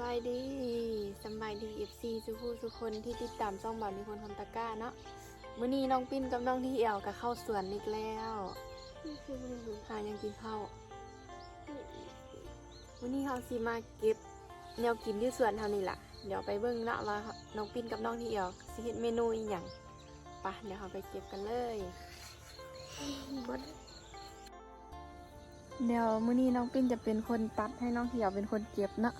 บายดีสบายดีเอฟซีสุภูสุคนที่ติดตามช่องบ่าวนิพนธ์ทำตะก้าเนาะมื้อนี้น้องปิ้นกับน้องที่เอี่วก็เข้าสวนอีกแล้วหายังกินข้าวมื้อนี้เฮาสิมาเก็บแนวกินที่สวนเฮานี่ล่ะ เดี๋ยวไปเบิ่งเนาะว่าน้องปิ้นกับน้องที่เอี่ยวสิเฮ็ดเมนูอีหยังปะเดี๋ยวเฮาไปเก็บกันเลยเดี๋ยวมื้อนี้น้องปิ้นจะเป็นคนตัดให้น้องที่เอวเป็นคนเก็บเนาะ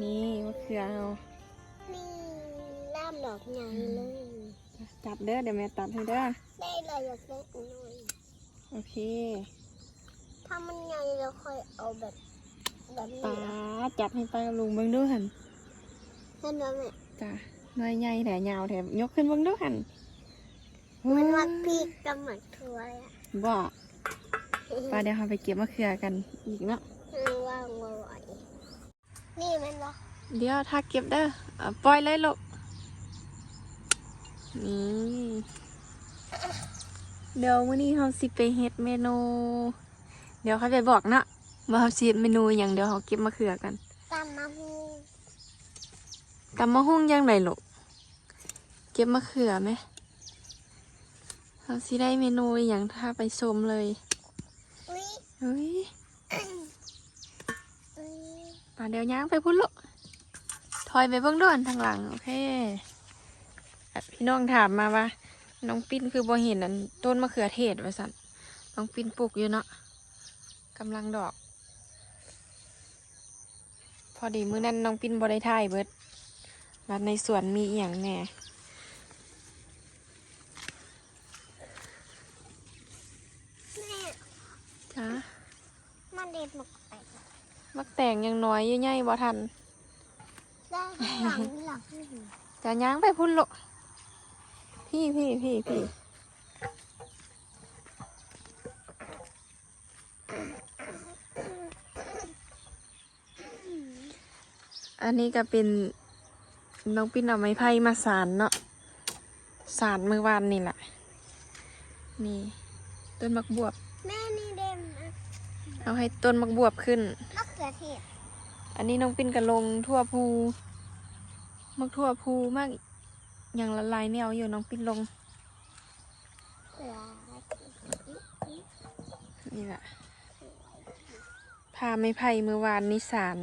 นี่มะเขือเฮานี่ล่ามดอกใหญ่เลยจับเด้อเดี๋ยวแม่ตัดให้เด้อได้เลยอยากได้หน่อยโอเค ถ้ามันใหญ่เราค่อยเอาแบบแบบนี้ป้าจับให้ป้ากับลุงเบิ่งดูหันเห็นไหมแม่จ้ะหน้อยใหญ่แต่ยาวแถมยกขึ้นเบิ่งดูหันมันว่าพริกกับหมักถั่วเลยอะบ่ป้าเดี๋ยวเราไปเก็บมะเขือกันอีกเนาะมันว่าง บ่ไหวนี่มันว่าเดี๋ยวถ้าเก็บเด้อเอาปล่อยเลยลูกนี่เดี๋ยวมื้อนี้เราสิไปเฮ็ดเมนู เดี๋ยวเขาไปบอกเนาะว่าเราสิเฮ็ดเมนูอหย่างเดี๋ยวเราเก็บมะเขือกันตามมาหูตำมะฮุ่งยังไงลูกเก็บมะเขือไหมเราสิได้เมนูอหย่างถ้าไปชมเลยอุ้ย เฮ้ยอุ้ย ป่าเดี๋ยวย่างไปพุ่นลูกถอยไปเบื้องด้านทางหลังโอเคพี่น้องถามมาว่า น้องปิ้นคือบ่เห็นอันต้นมะเขือเทศไว้สั่นน้องปิ้นปลูกอยู่เนาะกำลังดอก พอดีมื้อนั้นน้องปิ้นบ่ได้ถ่ายเบิดว่าในสวนมีอหย่างแน่ แม่ จ้า มันเด็ดหมกแตก มัก แต่งยังน้อยอยู่ใหญ่บ่ทันได้ข้างหลังหลังนี่จะย่างไปพุ่นลูกพี่พี่พี่พี่อันนี้ก็เป็นน้องปิ้นเอาไม้ไผ่มาสารเนาะสารมือวานนี่แหละนี่ ต้นมักบวบ แม่นี่เด่นนะเอาให้ต้นมักบวบขึ้นมะเขือเทศอันนี้น้องปิ้นก็ลงทั่วภูมักทั่วภูมากอย่างละลายแนวอยู่น้องปิ้นลงเขือนี่แหละพาไม้ไผ่มือวานนิสาน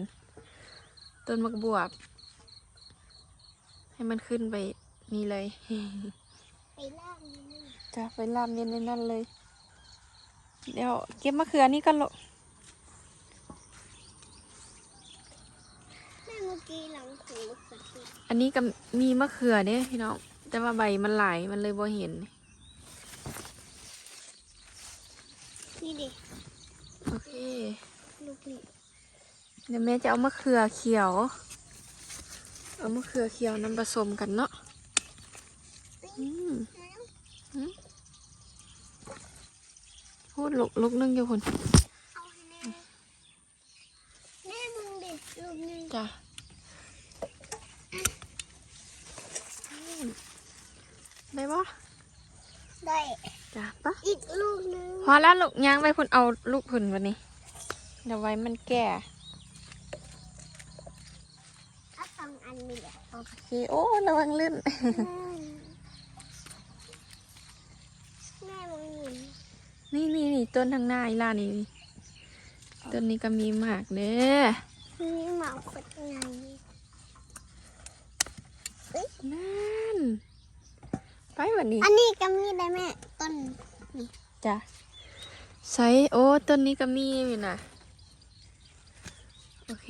ต้นมักบวบ ให้มันขึ้นไปนี่เลย ไปล่างนี่จะไปลามเย็นในนั่นเลย เดี๋ยวเก็บมะเขือนี่กันโลกแม่เมื่อ กี้หลังถูมะเขือเทศอันนี้ก็มีมะเขือเนี่ยพี่น้อง แต่ว่าใบมันหลายมันเลยบ่เห็น นี่ดิโอเค ลูกนี่เดี๋ยวแม่จะเอามะเขือเขียว เอามะเขือเขียวนำผสมกันเนาะอืมอืมพูดลุกลุกนึงอยู่คนเอาให้แม่แม่มึงดิลูกนึงจ้ะได้ปะ ได้จ้ะปะอีกลูกนึงพอแล้วลูกย่างไปพุ่นเอาลูกพุ่นวันนี้เดี๋ยวไว้มันแก่ถ้าสองอันมีอะเอาโอเคโอ้ระวังลื่นแม่มึงหยินนี่นี่นี่ต้นทางหน้าอีล่านี่ต้นนี้ก็มีหมากเด้อมีหมาขดไงนั่น ไปวันนี้ อันนี้ก็มีได้แม่ต้นจ้ะใส่โอ้ต้นนี้ก็มีอยู่นะโอเค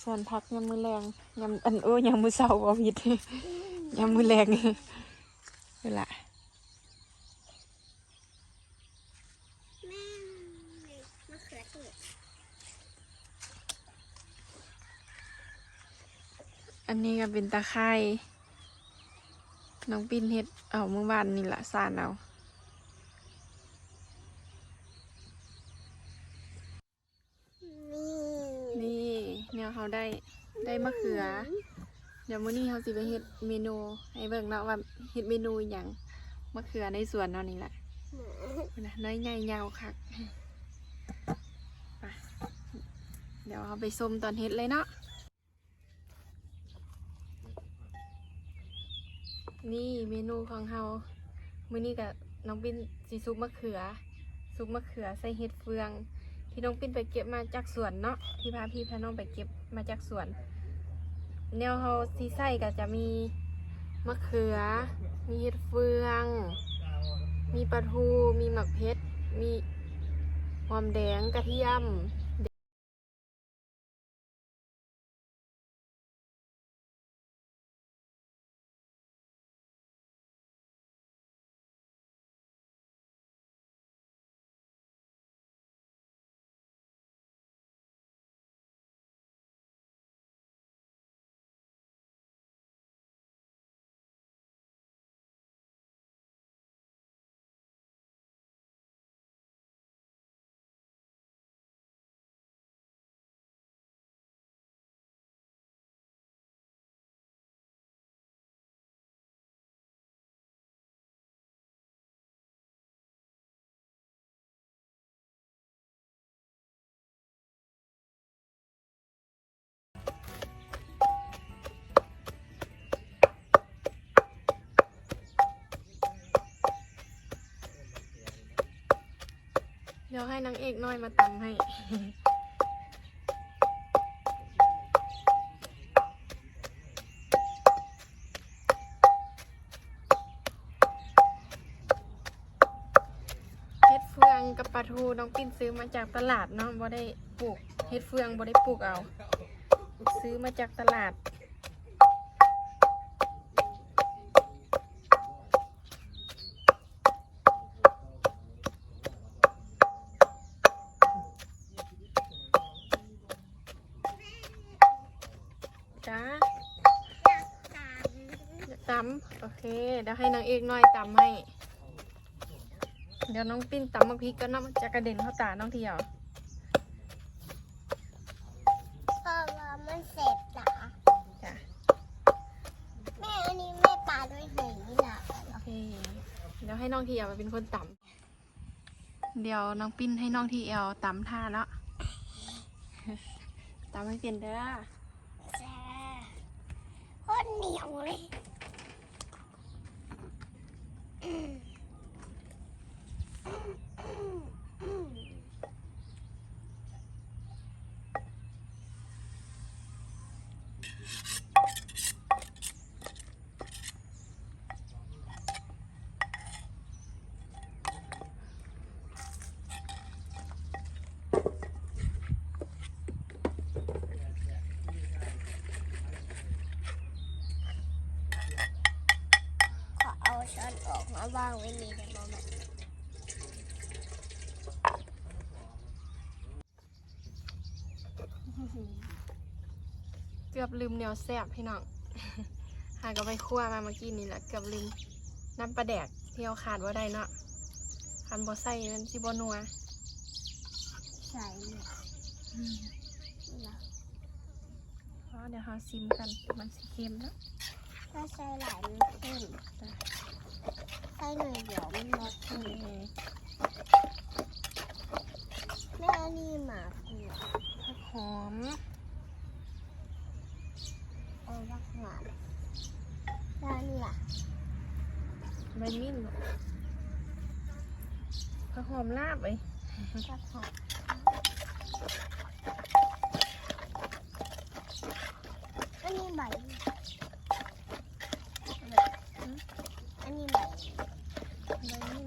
ส่วนพักยำมือแรงยำอันโอ้ยำมือเศร้าบ่ผิดยำมือแรงเวลาแม่มะเขือเทศอันนี้ก็เป็นตะไคร้ น้องปินเฮ็ด เอาเมื่อวานนี่ละสานเอานี่นี่เนี่ยเขาได้ได้มะเขือ เดี๋ยวมื้อนี้เขาสิไปเฮ็ดเมนูให้เบิ่งเนาะว่าเฮ็ดเมนูอหย่างมะเขือในสวนเนาะนี่แหละนะน้อยใหญ่ยาวคักไปเดี๋ยวเอาไปส้มตอนเฮ็ดเลยเนาะ นี่เมนูของเฮามื้อนี้กับน้องปิ้นสีซุปมะเขือ ซุปมะเขือใส่เห็ดเฟือง ที่น้องปิ้นไปเก็บมาจากสวนเนาะที่พาพี่พาน้องไปเก็บมาจากสวน แนวเฮาซีไส้ก็จะมีมะเขือ มีเห็ดเฟือง มีปลาทู มีหมักเพชร มีหอมแดงกระเทียม เดี๋ยวให้นางเอกน้อยมาตำให้เฮ็ดเฟืองกับปลาทูน้องปิ้นซื้อมาจากตลาดเนาะบ่ได้ปลูกเฮ็ดเฟืองบ่ได้ปลูกเอา ซื้อมาจากตลาด เคเดี๋ยวให้นางเอกน้อยตำให้ เดี๋ยวน้องปิ้นตำมะพริกก็น้ำจะกระเด็นเข้าตาน้องเที่ยวเพราะว่ามันเสพตาจ้ะแม่อันนี้แม่ปลาด้วยไหนนี่ล่ะโอเค เดี๋ยวให้น้องเที่ยวเป็นคนตำเดี๋ยวน้องปิ้นให้น้องที่เอลตำท่าแล้วตำให้เป็นเด้อจ้าโคตรเหนียวเลย อืมอืมอืม ขอเอาช้อนออก มาวางไว้นี่ได้ไหมเกือบลืมแนวแซบพี่น้อง หาก็ไปคั่วมาเมื่อกี้นี่แหละเกือบลืมน้ำปลาแดกที่เอาขาดว่าได้เนาะคันบ่ใส่มันสิบ่นัวใส่เนี่ยนะเพราะเดี๋ยวเราซิมกันมันสิเค็มเนาะ ถ้าใส่หลายมันขึ้นใส่หน่อยเดี๋ยวมันลดขึ้นเคแม่อันนี้หมาคือผักหอมเอารักหมานแล้วนี่ล่ะใบมิ้นผักหอมลาบเอ้ยรักหอมอันนี้ใบอันนี้ใบ ใบมิ้น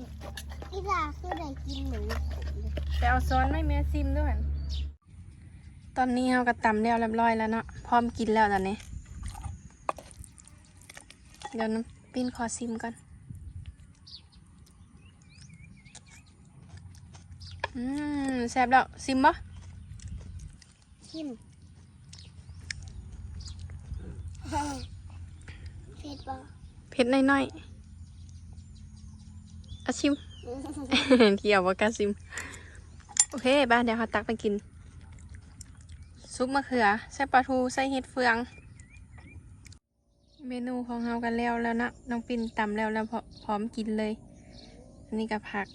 อีลาคือได้ กินหมูขมเลยไปเอาซ้อนไม่แม่ซิมด้วยตอนนี้เราก็ตำแล้วเรียบร้อยแล้วเนาะพร้อมกินแล้วตอนนี้ เดี๋ยวน้ำปิ้นขอซิมก่อนอืมแซ่บแล้วซิมบ่ชิมเผ็ดปะเผ็ดน้อยๆเอาชิม เกี่ยวว่ากาซิม โอเคบ้านเดี๋ยวเขาตักไปกิน ซุปมะเขือ ใส่ปลาทู ใส่เห็ดเฟือง เมนูของเรากันแล้วแล้วนะน้องปิ่นตำแล้วแล้วพร้อมกินเลย อันนี้กับผัก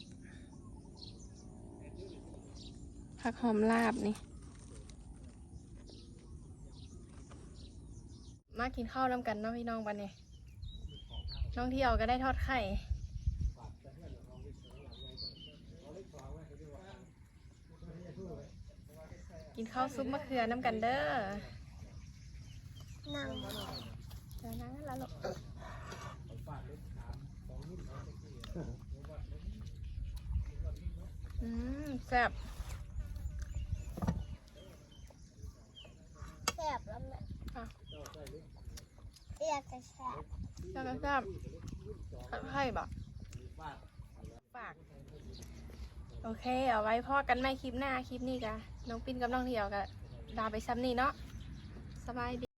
ผักหอมลาบนี่มากินข้าวน้ำกันเนาะพี่น้องบันเนี่ยน้องเที่ยวก็ได้ทอดไข่ กินข้าวซุปมะเขือน้ำกันเด้อนั่งเดี๋ยวนะแล้วลูกอืมแซ่บแสบแล้วแม่อะอยากจะแสบแซ่บแซ่บทอดไข่บ่ฝาก โอเค เอาไว้พ่อกันไม่คลิปหน้าคลิปนี้กะน้องปิ้นกับน้องเที่ยวกะลาไปซ้ำนี่เนาะสบายดี